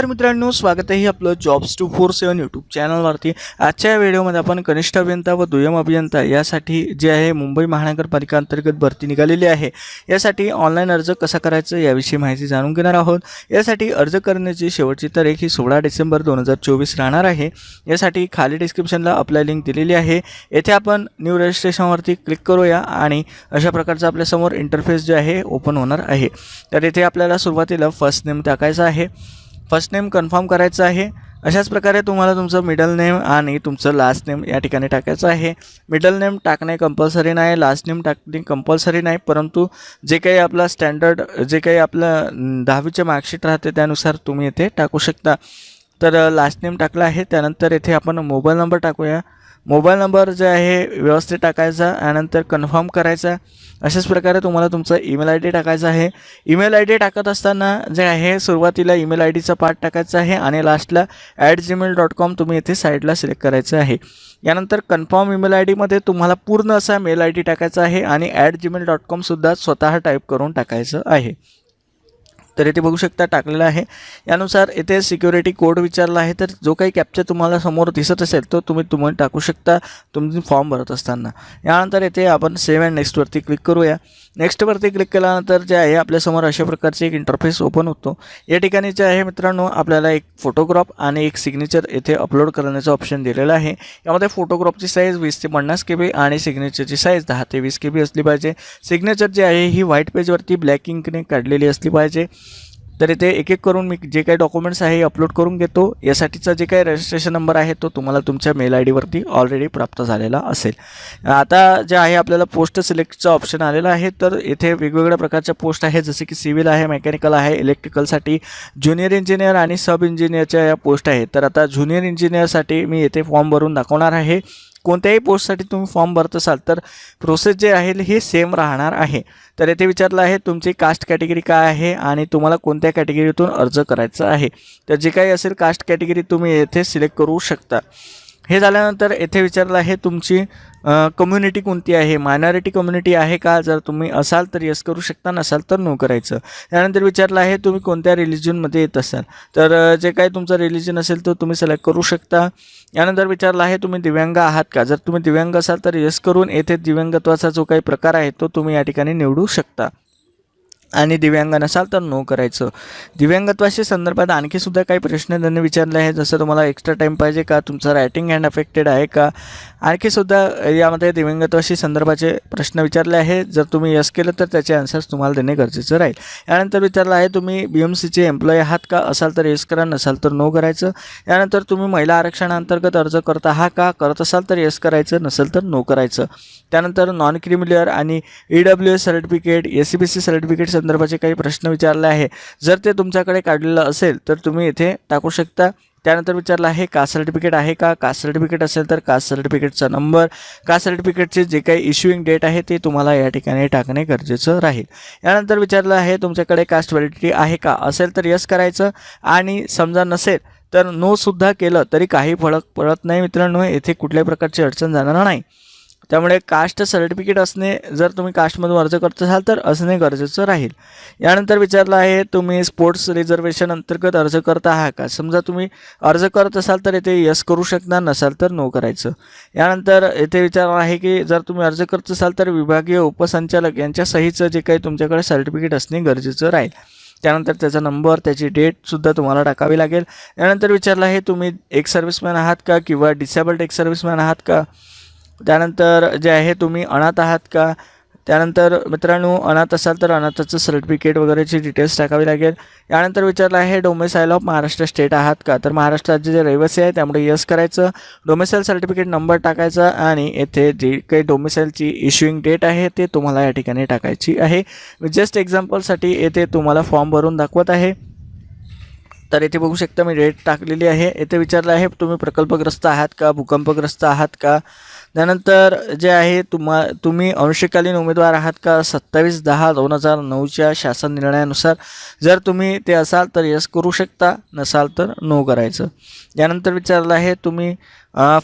नमस्कार मित्रांनो स्वागत आहे आपलं jobs two four seven YouTube चॅनलवरती आजच्या या व्हिडिओमध्ये आपण कनिष्ठ अभियंता व दुय्यम अभियंता यासाठी जे आहे मुंबई महानगरपालिका अंतर्गत भरती निघालेली आहे. यासाठी ऑनलाईन अर्ज कसा करायचं याविषयी माहिती जाणून घेणार आहोत. यासाठी अर्ज करण्याची शेवटची तारीख ही सोळा डिसेंबर दोन हजार चोवीस राहणार आहे. यासाठी खाली डिस्क्रिप्शनला अप्लाय लिंक दिलेली आहे. येथे आपण न्यू रजिस्ट्रेशनवरती क्लिक करूया आणि अशा प्रकारचं आपल्यासमोर इंटरफेस जे आहे ओपन होणार आहे. तर येथे आपल्याला सुरुवातीला फर्स्ट नेम टाकायचं आहे. फर्स्ट नेम कन्फर्म करायचं आहे. अशाच प्रकारे तुम्हाला तुमचं मिडल नेम आणि तुमचं लास्ट नेम या ठिकाणी टाकायचं आहे. मिडल नेम टाकणे कंपल्सरी नाही लास्ट नेम टाकणे कंपल्सरी नाही परंतु जे काही आपला स्टँडर्ड जे काही आपलं दहावीचे मार्कशीट राहते त्यानुसार तुम्ही इथे टाकू शकता. तर लास्ट नेम टाकलं आहे. त्यानंतर इथे आपण मोबाईल नंबर टाकूया. मोबाईल नंबर जे आहे व्यवस्थित टाकायचा यानंतर कन्फर्म करायचा. अशाच प्रकारे तुम्हाला तुमचा ईमेल आय डी टाकायचा आहे. ईमेल आय डी टाकत असताना जे आहे सुरुवातीला ईमेल आय डीचा पार्ट टाकायचा आहे आणि लास्टला ॲट जीमेल डॉट कॉम तुम्ही इथे साईडला सिलेक्ट करायचं आहे. यानंतर कन्फर्म ईमेल आय डीमध्ये तुम्हाला पूर्ण असा मेल आय डी टाकायचा आहे आणि ॲट जीमेल डॉट कॉमसुद्धा स्वतः टाईप करून टाकायचं आहे. तर इथे बघू शकता टाकलेलं आहे. यानुसार इथे सिक्युरिटी कोड विचारला आहे तर जो काही कॅप्चर तुम्हाला समोर दिसत असेल तो तुम्ही तुम्ही टाकू शकता तुम्ही फॉर्म भरत असताना. यानंतर इथे आपण सेव्ह अँड नेक्स्टवरती क्लिक करूया. नेक्स्टवरती क्लिक केल्यानंतर जे आहे आपल्यासमोर अशा प्रकारचे एक इंटरफेस ओपन होतो. या ठिकाणी जे आहे मित्रांनो आपल्याला एक फोटोग्राफ आणि एक सिग्नेचर येथे अपलोड करण्याचं ऑप्शन दिलेलं आहे. यामध्ये फोटोग्राफची साईज वीस ते पन्नास के बी आणि सिग्नेचरची साईज दहा ते वीस के बी असली पाहिजे. सिग्नेचर जे आहे ही व्हाईट पेजवरती ब्लॅक इंकने काढलेली असली पाहिजे. तर इथे एक एक करून मी जे काही डॉक्युमेंट्स आहे अपलोड करून घेतो. यासाठीचा जे काही रजिस्ट्रेशन नंबर आहे तो तुम्हाला तुमच्या मेल आय डीवरती ऑलरेडी प्राप्त झालेला असेल. आता जे आहे आपल्याला पोस्ट सिलेक्टचा ऑप्शन आलेला आहे. तर इथे वेगवेगळ्या प्रकारच्या पोस्ट आहे जसे की सिव्हिल आहे मेकॅनिकल आहे इलेक्ट्रिकलसाठी ज्युनियर इंजिनियर आणि सब इंजिनियरच्या या पोस्ट आहेत. तर आता ज्युनियर इंजिनियरसाठी मी येथे फॉर्म भरून दाखवणार आहे. कोणत्याही पोस्टसाठी तुम्ही फॉर्म भरत असाल तर प्रोसेस जे आहे ही सेम राहणार आहे. तर येथे विचारलं आहे तुमची कास्ट कॅटेगरी काय आहे आणि तुम्हाला कोणत्या कॅटेगरीतून अर्ज करायचा आहे? तर जे काही असेल कास्ट कॅटेगरी तुम्ही येथे सिलेक्ट करू शकता. हे झाल्यानंतर येथे विचारलं आहे तुमची कम्युनिटी कोणती आहे? मायनॉरिटी कम्युनिटी आहे का? जर तुम्ही असाल तर यस करू शकता नसाल तर नो करायचं. त्यानंतर विचारलं आहे तुम्ही कोणत्या रिलिजनमध्ये येत असाल? तर जे काही तुमचं रिलिजन असेल तो तुम्ही सिलेक्ट करू शकता. यानंतर विचारलं आहे तुम्ही दिव्यांग आहात का? जर तुम्ही दिव्यांग असाल तर यस करून येथे दिव्यांगत्वाचा जो काही प्रकार आहे तो तुम्ही या ठिकाणी निवडू शकता. आणि दिव्यांग नसाल तर नो करायचं. दिव्यांगत्वाशी संदर्भात आणखी सुद्धा काही प्रश्न त्यांनी विचारले आहे जसं तुम्हाला एक्स्ट्रा टाईम पाहिजे का? तुमचं रायटिंग हँड अफेक्टेड आहे का? आणखी सुद्धा यामध्ये दिव्यांगत्वाशी संदर्भाचे प्रश्न विचारले आहे जर तुम्ही यस केलं तर त्याचे आन्सर्स तुम्हाला देणे गरजेचं राहील. यानंतर विचारलं आहे तुम्ही बी एम सीचे एम्प्लॉई आहात का? असाल तर येस करा नसाल तर नो करायचं. यानंतर तुम्ही महिला आरक्षणाअंतर्गत अर्ज करत आहात का? करत असाल तर येस करायचं नसेल तर नो करायचं. त्यानंतर नॉन क्रिमिलियर आणि E W S certificate S C B C certificate संदर्भाचे काही प्रश्न विचारले आहे. जर ते तुमच्याकडे काढलेलं असेल तर तुम्ही इथे टाकू शकता. त्यानंतर विचारलं आहे कास्ट सर्टिफिकेट आहे का? कास्ट सर्टिफिकेट असेल तर कास्ट सर्टिफिकेटचा नंबर कास्ट सर्टिफिकेटचे जे काही इश्युईंग डेट आहे ते तुम्हाला या ठिकाणी टाकणे गरजेचं राहील. यानंतर विचारलं आहे तुमच्याकडे कास्ट व्हॅलिडिटी आहे का? असेल तर यस करायचं. आणि समजा नसेल तर नो सुद्धा केलं तरी काही फरक पडत नाही मित्रांनो. येथे कुठल्याही प्रकारची अडचण जाणार नाही. त्यामुळे कास्ट सर्टिफिकेट असणे जर तुम्ही कास्टमधून अर्ज करत असाल तर असणे गरजेचं राहील. यानंतर विचारलं आहे तुम्ही स्पोर्ट्स रिझर्वेशन अंतर्गत अर्ज करत आहात का? समजा तुम्ही अर्ज करत असाल तर येथे यस करू शकणार नसाल तर नो करायचं. यानंतर येथे विचारलं आहे की जर तुम्ही अर्ज करत असाल तर विभागीय उपसंचालक यांच्या सहीचं जे काही तुमच्याकडे सर्टिफिकेट असणे गरजेचं राहील. त्यानंतर त्याचा नंबर त्याची डेटसुद्धा तुम्हाला टाकावी लागेल. यानंतर विचारलं आहे तुम्ही एक सर्व्हिसमॅन आहात का? किंवा डिसेबल्ड एक सर्व्हिसमॅन आहात का? त्यानंतर जे आहे तुम्ही अनाथ आहात का? त्यानंतर मित्रांनो अनाथ असाल तर अनाथाचं सर्टिफिकेट वगैरेची डिटेल्स टाकावी लागेल. यानंतर विचारलं आहे डोमेसाईल ऑफ महाराष्ट्र स्टेट आहात का? तर महाराष्ट्राचे जे रहिवासी आहे त्यामुळे यस करायचं. डोमेसाईल सर्टिफिकेट नंबर टाकायचा आणि येथे जी काही डोमेसाईलची इश्युईंग डेट आहे ते तुम्हाला या ठिकाणी टाकायची आहे. जस्ट एक्झाम्पलसाठी येथे तुम्हाला फॉर्म भरून दाखवत आहे. तर येथे बघू शकता मी डेट टाकलेली आहे. येथे विचारलं आहे तुम्ही प्रकल्पग्रस्त आहात का? भूकंपग्रस्त आहात का? त्यानंतर जे आहे तुम्हा तुम्ही अंशकालीन उमेदवार आहात का? सत्तावीस दहा दोन हजार नऊच्या शासन निर्णयानुसार जर तुम्ही ते असाल तर यस करू शकता नसाल तर नो करायचं. यानंतर विचारलं आहे तुम्ही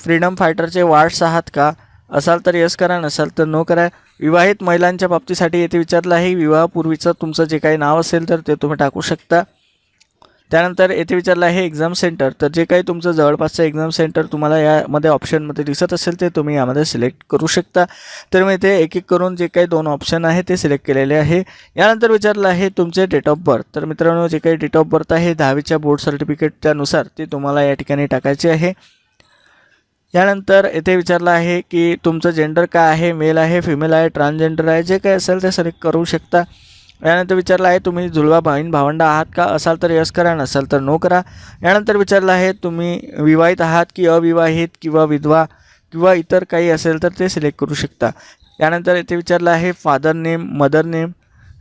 फ्रीडम फायटरचे वार्ड्स आहात का? असाल तर यस करा नसाल तर नो करा. विवाहित महिलांच्या बाबतीसाठी येथे विचारलं आहे विवाहापूर्वीचं तुमचं जे काही नाव असेल तर ते तुम्ही टाकू शकता. त्यानंतर येथे विचारलं आहे एक्झाम सेंटर तर जे काही तुमचं जवळपासचं एक्झाम सेंटर तुम्हाला यामध्ये ऑप्शनमध्ये दिसत असेल ते तुम्ही यामध्ये सिलेक्ट करू शकता. तर मी इथे एक एक करून जे काही दोन ऑप्शन आहे ते सिलेक्ट केलेले आहे. यानंतर विचारलं आहे तुमचे डेट ऑफ बर्थ तर मित्रांनो जे काही डेट ऑफ बर्थ आहे दहावीच्या बोर्ड सर्टिफिकेटच्यानुसार ते तुम्हाला या ठिकाणी टाकायचे आहे. यानंतर येथे विचारलं आहे की तुमचं जेंडर काय आहे? मेल आहे फिमेल आहे ट्रान्सजेंडर आहे? जे काही असेल ते सिलेक्ट करू शकता. यानंतर विचारलं आहे तुम्ही जुळवा बहीण भावंड आहात का? असाल तर यस करा नसाल तर नो करा. यानंतर विचारलं आहे तुम्ही विवाहित आहात की अविवाहित किंवा विधवा किंवा इतर काही असेल तर ते सिलेक्ट करू शकता. यानंतर येथे विचारलं आहे फादर नेम मदर नेम?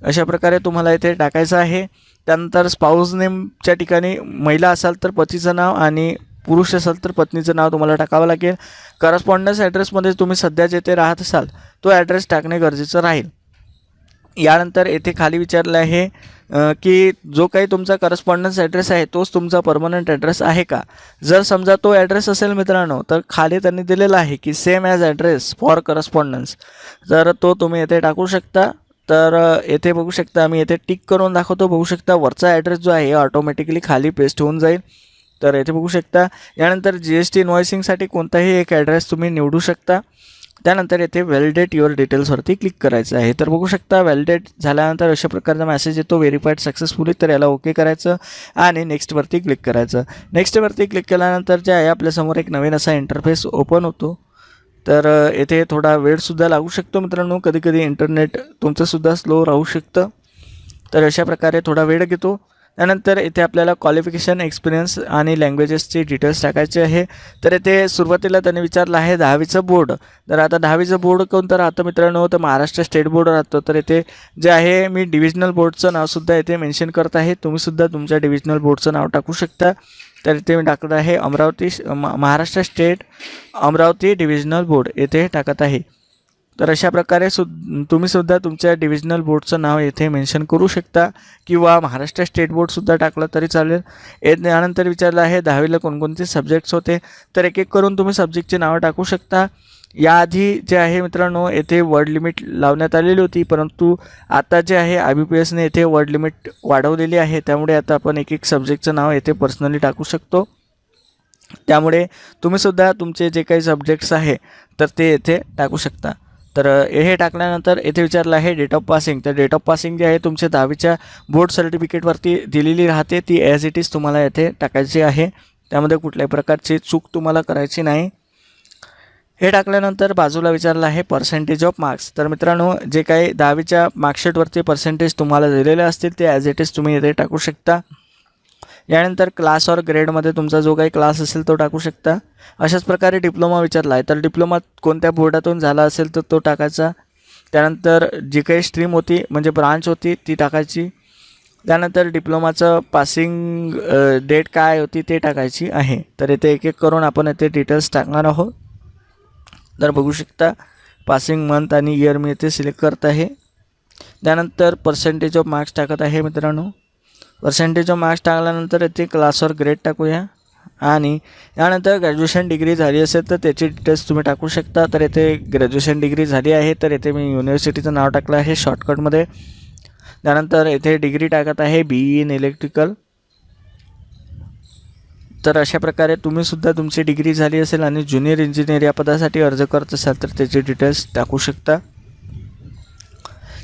अशा प्रकारे तुम्हाला इथे टाकायचं आहे. त्यानंतर स्पाऊस नेमच्या ठिकाणी महिला असाल तर पतीचं नाव आणि पुरुष असाल तर पत्नीचं नाव तुम्हाला टाकावं लागेल. करस्पॉन्डन्स ॲड्रेसमध्ये तुम्ही सध्या जेथे राहत असाल तो ॲड्रेस टाकणे गरजेचं राहील. यानंतर येथे खाली विचारलं आहे की जो काही तुमचा करस्पॉन्डन्स ॲड्रेस आहे तोच तुमचा परमनंट ॲड्रेस आहे का? जर समजा तो ॲड्रेस असेल मित्रांनो तर खाली त्यांनी दिलेला आहे की same as address for correspondence तर तो तुम्ही येथे टाकू शकता तर येथे बघू शकता आम्ही येथे टिक करून दाखवतो. बघू शकता वरचा ॲड्रेस जो आहे ऑटोमॅटिकली खाली पेस्ट होऊन जाईल. तर येथे बघू शकता यानंतर जी एस टी इन्व्हॉइसिंगसाठी कोणताही एक ॲड्रेस तुम्ही निवडू शकता. त्यानंतर येथे व्हॅलिडेट युअर डिटेल्सवरती क्लिक करायचं आहे. तर बघू शकता व्हॅलिडेट झाल्यानंतर अशा प्रकारचा मेसेज येतो व्हेरीफाईड सक्सेसफुली तर याला ओके करायचं आणि नेक्स्टवरती क्लिक करायचं. नेक्स्टवरती क्लिक केल्यानंतर जे आहे आपल्यासमोर एक नवीन असा इंटरफेस ओपन होतो. तर येथे थोडा वेळसुद्धा लागू शकतो मित्रांनो. कधी कधी इंटरनेट तुमचंसुद्धा स्लो राहू शकतं. तर अशा प्रकारे थोडा वेळ घेतो. त्यानंतर इथे आपल्याला क्वालिफिकेशन एक्सपिरियन्स आणि लँग्वेजेसचे डिटेल्स टाकायचे आहे. तर इथे सुरुवातीला त्यांनी विचारलं आहे दहावीचं बोर्ड तर आता दहावीचं बोर्ड कोणतं राहतं मित्रांनो? तर महाराष्ट्र स्टेट बोर्ड राहतं. तर इथे जे आहे मी डिव्हिजनल बोर्डचं नावसुद्धा इथे मेन्शन करत आहे. तुम्हीसुद्धा तुमच्या डिव्हिजनल बोर्डचं नाव टाकू शकता. तर इथे मी टाकत आहे अमरावती श- Maharashtra state Amravati divisional board येथे टाकत आहे. तर अशा प्रकारे सु तुम्हीसुद्धा तुमच्या डिव्हिजनल बोर्डचं नाव येथे मेन्शन करू शकता किंवा महाराष्ट्र स्टेट बोर्डसुद्धा टाकलं तरी चालेल. ए त्यानंतर विचारलं आहे दहावीला कोणकोणते सब्जेक्ट्स होते? तर एक एक करून तुम्ही सब्जेक्टचे नावं टाकू शकता. याआधी जे आहे मित्रांनो येथे वर्ड लिमिट लावण्यात आलेली होती परंतु आता जे आहे आय बी पी एसने येथे वर्ड लिमिट वाढवलेली आहे त्यामुळे आता आपण एक एक सब्जेक्टचं नाव येथे पर्सनली टाकू शकतो. त्यामुळे तुम्हीसुद्धा तुमचे जे काही सब्जेक्ट्स आहे तर ते येथे टाकू शकता. तर हे टाकल्यानंतर येथे विचारलं आहे डेट ऑफ पासिंग तर डेट ऑफ पासिंग जे आहे तुमच्या दहावीच्या बोर्ड सर्टिफिकेटवरती दिलेली राहते. ती ॲज इट इज तुम्हाला येथे टाकायची आहे. त्यामध्ये कुठल्याही प्रकारची चूक तुम्हाला करायची नाही. हे टाकल्यानंतर बाजूला विचारलं आहे पर्सेंटेज ऑफ मार्क्स तर मित्रांनो जे काही दहावीच्या मार्कशीटवरती पर्सेंटेज तुम्हाला दिलेले असतील ते ॲज इट इज तुम्ही इथे टाकू शकता. यानंतर क्लास और ग्रेडमध्ये तुमचा जो काही क्लास असेल तो टाकू शकता. अशाच प्रकारे डिप्लोमा विचारला आहे तर डिप्लोमा कोणत्या बोर्डातून झाला असेल तर तो टाकायचा. त्यानंतर जी काही स्ट्रीम होती म्हणजे ब्रांच होती ती टाकायची. त्यानंतर डिप्लोमाचं पासिंग डेट काय होती ते टाकायची आहे. तर येथे एक एक करून आपण येथे डिटेल्स टाकणार आहोत. तर बघू शकता पासिंग मंथ आणि इयर मी येथे सिलेक्ट करत आहे. त्यानंतर पर्सेंटेज ऑफ मार्क्स टाकत आहे मित्रांनो. पर्सेंटेज ऑफ मार्क्स टाकल्यानंतर येथे क्लासवर ग्रेड टाकूया. आणि यानंतर ग्रॅज्युएशन डिग्री झाली असेल तर त्याची डिटेल्स तुम्ही टाकू शकता. तर येथे ग्रॅज्युएशन डिग्री झाली आहे. तर येथे मी युनिव्हर्सिटीचं नाव टाकलं आहे शॉर्टकटमध्ये त्यानंतर येथे डिग्री टाकत आहे बी ई इन इलेक्ट्रिकल तर अशा प्रकारे तुम्हीसुद्धा तुमची डिग्री झाली असेल आणि ज्युनियर इंजिनियर या पदासाठी अर्ज करत असाल तर त्याचे डिटेल्स टाकू शकता.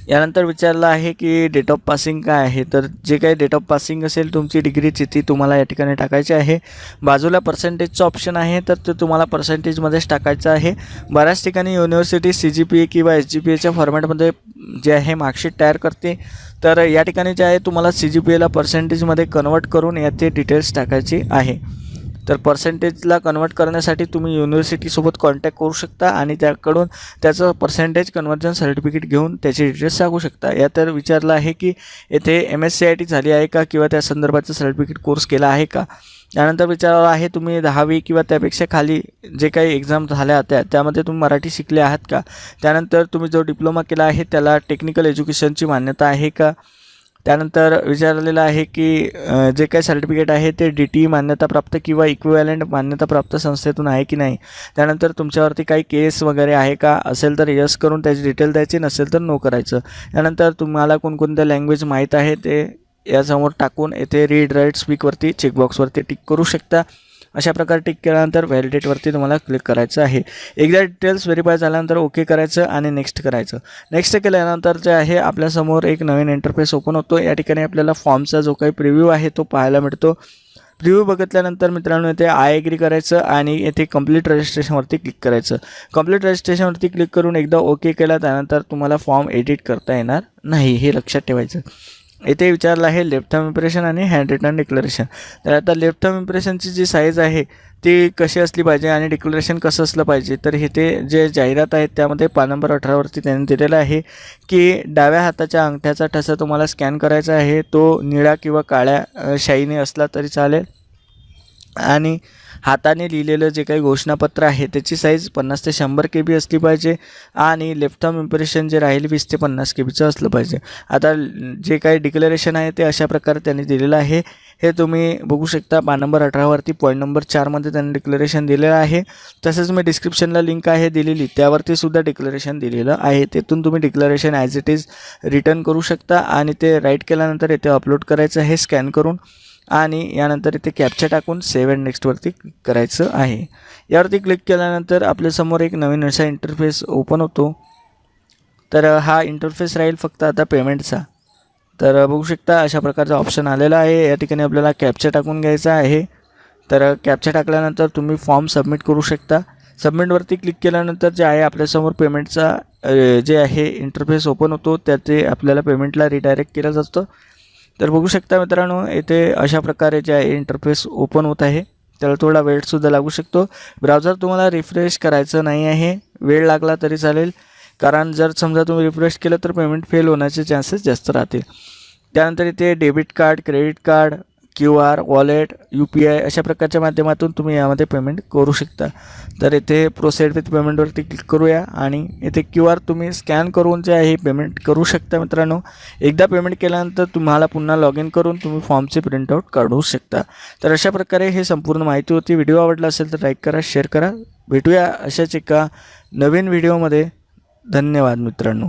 यानंतर विचारलं आहे की डेट ऑफ पासिंग काय आहे? तर जे काही डेट ऑफ पासिंग असेल तुमची डिग्रीची ती तुम्हाला या ठिकाणी टाकायची आहे. बाजूला पर्सेंटेजचं ऑप्शन आहे तर ते तुम्हाला पर्सेंटेजमध्येच टाकायचं आहे. बऱ्याच ठिकाणी university C G P A किंवा एच जी पी एच्या फॉर्मॅटमध्ये जे आहे मार्कशीट तयार करते. तर या ठिकाणी जे आहे तुम्हाला सी जी पी एला पर्सेंटेजमध्ये कन्वर्ट करून याचे डिटेल्स टाकायची आहे. तर पर्सेंटेजला कन्वर्ट करण्यासाठी तुम्ही युनिव्हर्सिटीसोबत कॉन्टॅक्ट करू शकता आणि त्याकडून त्याचं पर्सेंटेज कन्वर्जन सर्टिफिकेट घेऊन त्याचे डिटेल्स सांगू शकता. या तर विचारलं आहे की येथे M S C I T झाली आहे का किंवा त्या संदर्भाचं सर्टिफिकेट कोर्स केला आहे का? त्यानंतर विचारलं आहे तुम्ही दहावी किंवा त्यापेक्षा खाली जे काही एक्झाम झाल्या होत्या त्यामध्ये तुम्ही मराठी शिकले आहात का? त्यानंतर तुम्ही जो डिप्लोमा केला आहे त्याला टेक्निकल एज्युकेशनची मान्यता आहे का? त्यानंतर विचारलेलं आहे की जे काही सर्टिफिकेट आहे ते डी टी मान्यताप्राप्त किंवा इक्विवॅलंट मान्यताप्राप्त संस्थेतून आहे की नाही? त्यानंतर तुमच्यावरती काही केस वगैरे आहे का? असेल तर यस करून त्याची डिटेल द्यायची नसेल तर नो करायचं. त्यानंतर तुम्हाला कोणकोणत्या लँग्वेज माहीत आहे ते यासमोर टाकून येथे रीड राईट स्पीकवरती चेकबॉक्सवरती टिक करू शकता. अशा प्रकारे टिक केल्यानंतर व्हॅलिडेटवरती तुम्हाला क्लिक करायचं आहे. एकदा डिटेल्स व्हेरीफाय झाल्यानंतर ओके करायचं आणि नेक्स्ट करायचं. नेक्स्ट केल्यानंतर जे आहे आपल्यासमोर एक नवीन इंटरफेस ओपन होतो. या ठिकाणी आपल्याला फॉर्मचा जो काही प्रिव्ह्यू आहे तो पाहायला मिळतो. प्रिव्ह्यू बघितल्यानंतर मित्रांनो येथे आय एग्री करायचं आणि येथे कंप्लीट रजिस्ट्रेशनवरती क्लिक करायचं. कंप्लीट रजिस्ट्रेशनवरती क्लिक करून एकदा ओके केला त्यानंतर तुम्हाला फॉर्म एडिट करता येणार नाही हे लक्षात ठेवायचं. येथे विचारलं आहे लेफ्ट थम इम्प्रेशन आणि हँड रिटर्न डिक्लरेशन तर आता लेफ्ट थम इम्प्रेशनची जी साईज आहे ती कशी असली पाहिजे आणि डिक्लरेशन कसं असलं पाहिजे? तर हे ते जे जाहिरात आहेत त्यामध्ये पान नंबर अठरावरती त्यांनी दिलेलं आहे की डाव्या हाताच्या अंगठ्याचा ठसा तुम्हाला स्कॅन करायचा आहे. तो निळा किंवा काळ्या शाईने असला तरी चालेल. आणि हाताने लिहिलेलं जे काही घोषणापत्र आहे त्याची साईज पन्नास ते शंभर के बी असली पाहिजे आणि लेफ्ट थम इम्प्रेशन जे राहील वीस ते पन्नास के बीचं असलं पाहिजे. आता जे काही डिक्लेरेशन आहे ते अशा प्रकारे त्यांनी दिलेलं आहे. हे तुम्ही बघू शकता पान नंबर अठरावरती पॉईंट नंबर चारमध्ये त्यांनी डिक्लेरेशन दिलेलं आहे. तसंच मी डिस्क्रिप्शनला लिंक आहे दिलेली त्यावरती सुद्धा डिक्लेरेशन दिलेलं आहे. तेथून तुम्ही declaration as it is return करू शकता आणि ते राईट केल्यानंतर येथे अपलोड करायचं आहे स्कॅन करून. आणि यानंतर इथे कॅप्चा टाकून सेव्ह अँड नेक्स्टवरती क्लिक करायचं आहे. यावरती क्लिक केल्यानंतर आपल्यासमोर एक नवीन असा इंटरफेस ओपन होतो. तर हा इंटरफेस राहील फक्त आता पेमेंटचा तर बघू शकता अशा प्रकारचा ऑप्शन आलेला आहे. या ठिकाणी आपल्याला कॅप्चा टाकून घ्यायचा आहे. तर कॅप्चा टाकल्यानंतर तुम्ही फॉर्म सबमिट करू शकता. सबमिटवरती क्लिक केल्यानंतर जे आहे आपल्यासमोर पेमेंटचा जे आहे इंटरफेस ओपन होतो त्याचे आपल्याला पेमेंटला रिडायरेक्ट केलं जातं. तर बघू शकता मित्रांनो येथे अशा प्रकारे जे आहे इंटरफेस ओपन होत आहे. त्याला थोडा वेळसुद्धा लागू शकतो. ब्राउझर तुम्हाला रिफ्रेश करायचं नाही आहे. वेळ लागला तरी चालेल. कारण जर समजा तुम्ही रिफ्रेश केलं तर पेमेंट फेल होण्याचे चान्सेस जास्त राहतील. त्यानंतर इथे debit card credit card Q R wallet U P I अशा प्रकारच्या माध्यमातून तुम्ही यामध्ये पेमेंट करू शकता. तर इथे प्रोसेड विथ पेमेंटवरती क्लिक करूया आणि इथे क्यू आर तुम्ही स्कॅन करून जे आहे पेमेंट करू शकता मित्रांनो. एकदा पेमेंट केल्यानंतर तुम्हाला पुन्हा लॉग इन करून तुम्ही फॉर्मचे प्रिंटआउट काढू शकता. तर अशा प्रकारे हे संपूर्ण माहिती होती. व्हिडिओ आवडला असेल तर लाईक करा शेअर करा. भेटूया अशाच एका नवीन व्हिडिओमध्ये धन्यवाद मित्रांनो.